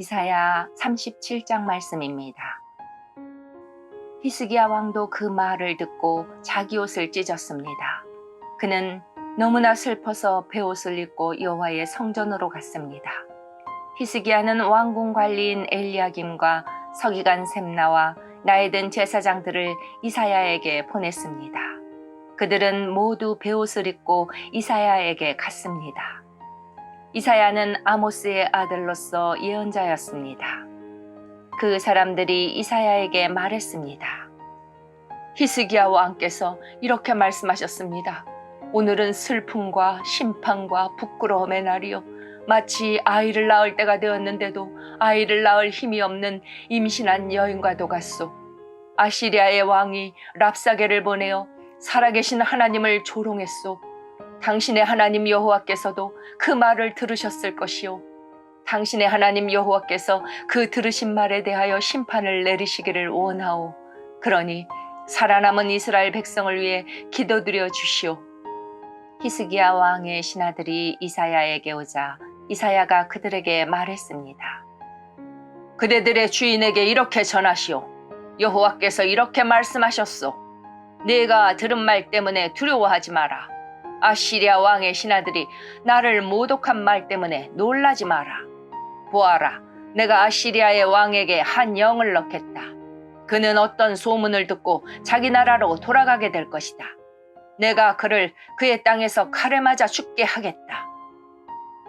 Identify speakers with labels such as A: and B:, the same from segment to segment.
A: 이사야 37장 말씀입니다. 히스기야 왕도 그 말을 듣고 자기 옷을 찢었습니다. 그는 너무나 슬퍼서 베옷을 입고 여호와의 성전으로 갔습니다. 히스기야는 왕궁 관리인 엘리야김과 서기관 셈나와 나이든 제사장들을 이사야에게 보냈습니다. 그들은 모두 베옷을 입고 이사야에게 갔습니다. 이사야는 아모스의 아들로서 예언자였습니다. 그 사람들이 이사야에게 말했습니다. 히스기야 왕께서 이렇게 말씀하셨습니다. 오늘은 슬픔과 심판과 부끄러움의 날이요. 마치 아이를 낳을 때가 되었는데도 아이를 낳을 힘이 없는 임신한 여인과도 같소. 아시리아의 왕이 랍사게를 보내어 살아계신 하나님을 조롱했소. 당신의 하나님 여호와께서도 그 말을 들으셨을 것이요. 당신의 하나님 여호와께서 그 들으신 말에 대하여 심판을 내리시기를 원하오. 그러니 살아남은 이스라엘 백성을 위해 기도드려 주시오. 히스기야 왕의 신하들이 이사야에게 오자 이사야가 그들에게 말했습니다. 그대들의 주인에게 이렇게 전하시오. 여호와께서 이렇게 말씀하셨소. 내가 들은 말 때문에 두려워하지 마라. 아시리아 왕의 신하들이 나를 모독한 말 때문에 놀라지 마라. 보아라, 내가 아시리아의 왕에게 한 영을 넣겠다. 그는 어떤 소문을 듣고 자기 나라로 돌아가게 될 것이다. 내가 그를 그의 땅에서 칼에 맞아 죽게 하겠다.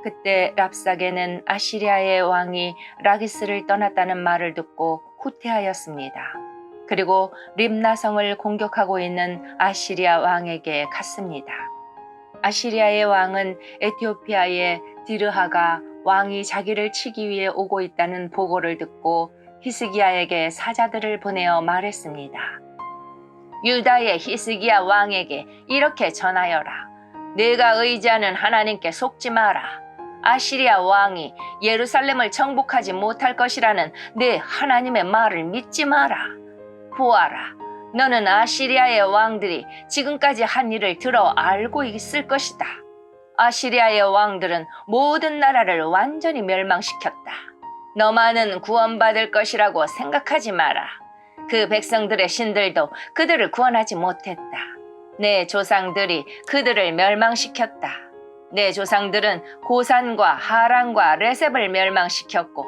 A: 그때 랍사게는 아시리아의 왕이 라기스를 떠났다는 말을 듣고 후퇴하였습니다. 그리고 림나성을 공격하고 있는 아시리아 왕에게 갔습니다. 아시리아의 왕은 에티오피아의 디르하가 왕이 자기를 치기 위해 오고 있다는 보고를 듣고 히스기야에게 사자들을 보내어 말했습니다. 유다의 히스기야 왕에게 이렇게 전하여라. 내가 의지하는 하나님께 속지 마라. 아시리아 왕이 예루살렘을 정복하지 못할 것이라는 내 하나님의 말을 믿지 마라. 보아라. 너는 아시리아의 왕들이 지금까지 한 일을 들어 알고 있을 것이다. 아시리아의 왕들은 모든 나라를 완전히 멸망시켰다. 너만은 구원받을 것이라고 생각하지 마라. 그 백성들의 신들도 그들을 구원하지 못했다. 내 조상들이 그들을 멸망시켰다. 내 조상들은 고산과 하란과 레셉을 멸망시켰고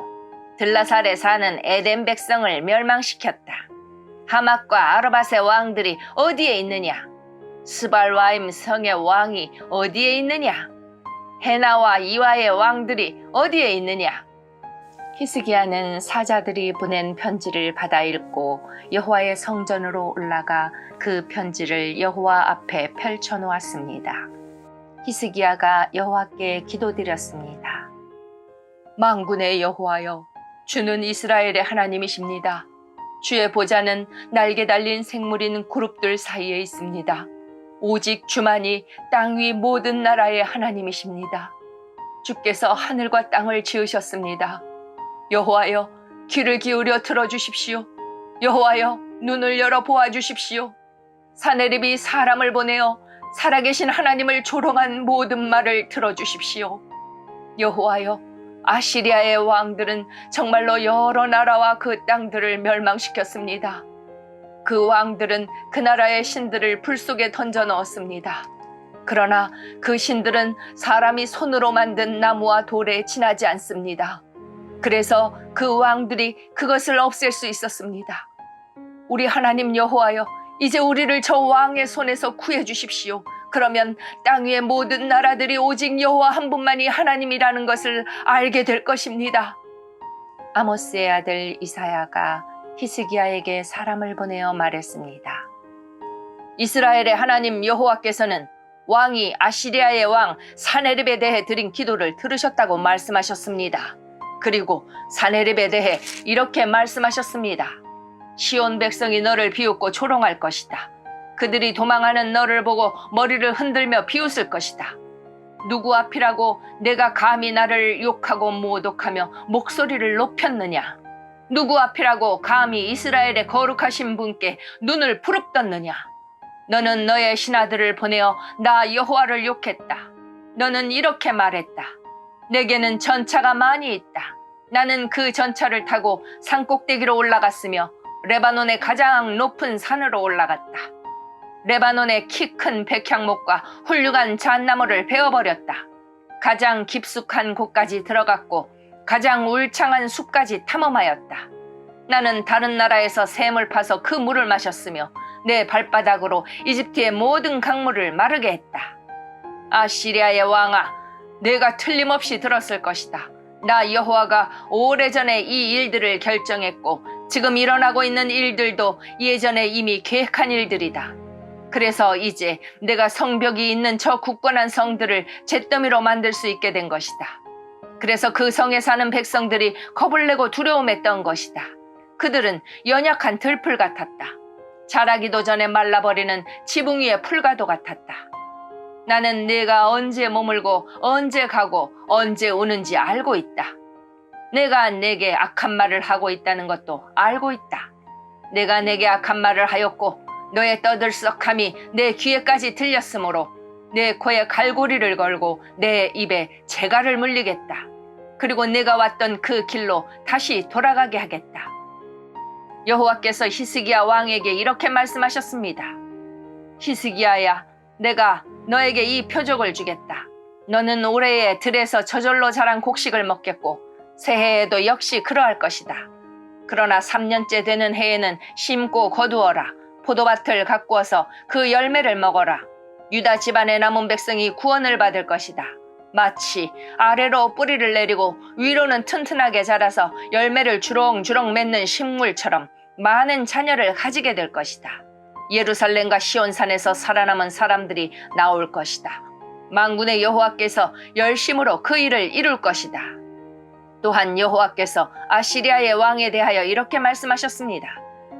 A: 들라살에 사는 에덴 백성을 멸망시켰다. 하맛과 아르밧의 왕들이 어디에 있느냐? 스발와임 성의 왕이 어디에 있느냐? 헤나와 이와의 왕들이 어디에 있느냐? 히스기야는 사자들이 보낸 편지를 받아 읽고 여호와의 성전으로 올라가 그 편지를 여호와 앞에 펼쳐 놓았습니다. 히스기야가 여호와께 기도드렸습니다. 망군의 여호와여, 주는 이스라엘의 하나님이십니다. 주의 보좌는 날개 달린 생물인 그룹들 사이에 있습니다. 오직 주만이 땅 위 모든 나라의 하나님이십니다. 주께서 하늘과 땅을 지으셨습니다. 여호와여, 귀를 기울여 들어주십시오. 여호와여, 눈을 열어 보아주십시오. 사내립이 사람을 보내어 살아계신 하나님을 조롱한 모든 말을 들어주십시오. 여호와여, 아시리아의 왕들은 정말로 여러 나라와 그 땅들을 멸망시켰습니다. 그 왕들은 그 나라의 신들을 불 속에 던져 넣었습니다. 그러나 그 신들은 사람이 손으로 만든 나무와 돌에 지나지 않습니다. 그래서 그 왕들이 그것을 없앨 수 있었습니다. 우리 하나님 여호와여, 이제 우리를 저 왕의 손에서 구해 주십시오. 그러면 땅 위의 모든 나라들이 오직 여호와 한 분만이 하나님이라는 것을 알게 될 것입니다. 아모스의 아들 이사야가 히스기야에게 사람을 보내어 말했습니다. 이스라엘의 하나님 여호와께서는 왕이 아시리아의 왕 사네립에 대해 드린 기도를 들으셨다고 말씀하셨습니다. 그리고 사네립에 대해 이렇게 말씀하셨습니다. 시온 백성이 너를 비웃고 조롱할 것이다. 그들이 도망하는 너를 보고 머리를 흔들며 비웃을 것이다. 누구 앞이라고 내가 감히 나를 욕하고 모독하며 목소리를 높였느냐? 누구 앞이라고 감히 이스라엘의 거룩하신 분께 눈을 부릅떴느냐? 너는 너의 신하들을 보내어 나 여호와를 욕했다. 너는 이렇게 말했다. 내게는 전차가 많이 있다. 나는 그 전차를 타고 산 꼭대기로 올라갔으며 레바논의 가장 높은 산으로 올라갔다. 레바논의 키 큰 백향목과 훌륭한 잣나무를 베어버렸다. 가장 깊숙한 곳까지 들어갔고 가장 울창한 숲까지 탐험하였다. 나는 다른 나라에서 샘을 파서 그 물을 마셨으며 내 발바닥으로 이집트의 모든 강물을 마르게 했다. 아시리아의 왕아, 내가 틀림없이 들었을 것이다. 나 여호와가 오래전에 이 일들을 결정했고 지금 일어나고 있는 일들도 예전에 이미 계획한 일들이다. 그래서 이제 내가 성벽이 있는 저 굳건한 성들을 잿더미로 만들 수 있게 된 것이다. 그래서 그 성에 사는 백성들이 겁을 내고 두려움했던 것이다. 그들은 연약한 들풀 같았다. 자라기도 전에 말라버리는 지붕 위의 풀과도 같았다. 나는 내가 언제 머물고 언제 가고 언제 오는지 알고 있다. 내가 내게 악한 말을 하고 있다는 것도 알고 있다. 내가 내게 악한 말을 하였고 너의 떠들썩함이 내 귀에까지 들렸으므로 내 코에 갈고리를 걸고 내 입에 재갈을 물리겠다. 그리고 내가 왔던 그 길로 다시 돌아가게 하겠다. 여호와께서 히스기야 왕에게 이렇게 말씀하셨습니다. 히스기야야, 내가 너에게 이 표적을 주겠다. 너는 올해에 들에서 저절로 자란 곡식을 먹겠고 새해에도 역시 그러할 것이다. 그러나 3년째 되는 해에는 심고 거두어라. 포도밭을 가꾸어서 그 열매를 먹어라. 유다 집안의 남은 백성이 구원을 받을 것이다. 마치 아래로 뿌리를 내리고 위로는 튼튼하게 자라서 열매를 주렁주렁 맺는 식물처럼 많은 자녀를 가지게 될 것이다. 예루살렘과 시온산에서 살아남은 사람들이 나올 것이다. 망군의 여호와께서 열심으로 그 일을 이룰 것이다. 또한 여호와께서 아시리아의 왕에 대하여 이렇게 말씀하셨습니다.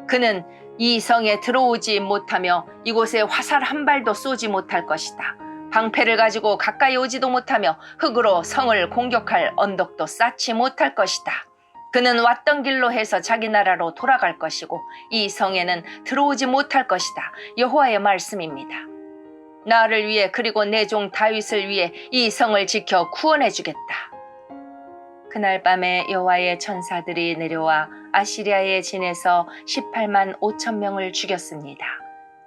A: 그는 이 성에 들어오지 못하며 이곳에 화살 한 발도 쏘지 못할 것이다. 방패를 가지고 가까이 오지도 못하며 흙으로 성을 공격할 언덕도 쌓지 못할 것이다. 그는 왔던 길로 해서 자기 나라로 돌아갈 것이고 이 성에는 들어오지 못할 것이다. 여호와의 말씀입니다. 나를 위해 그리고 내 종 다윗을 위해 이 성을 지켜 구원해 주겠다. 그날 밤에 여호와의 천사들이 내려와 아시리아의 진에서 18만 5천 명을 죽였습니다.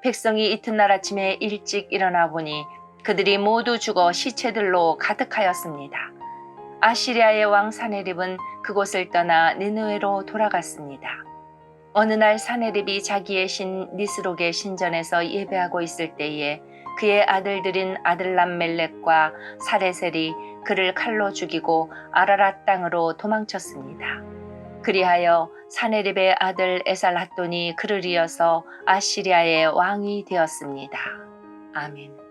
A: 백성이 이튿날 아침에 일찍 일어나 보니 그들이 모두 죽어 시체들로 가득하였습니다. 아시리아의 왕 사네립은 그곳을 떠나 니느웨로 돌아갔습니다. 어느 날 사네립이 자기의 신 니스록의 신전에서 예배하고 있을 때에 그의 아들들인 아들람 멜렉과 사레셀이 그를 칼로 죽이고 아라랏 땅으로 도망쳤습니다. 그리하여 사네립의 아들 에살핫돈이 그를 이어서 아시리아의 왕이 되었습니다. 아멘.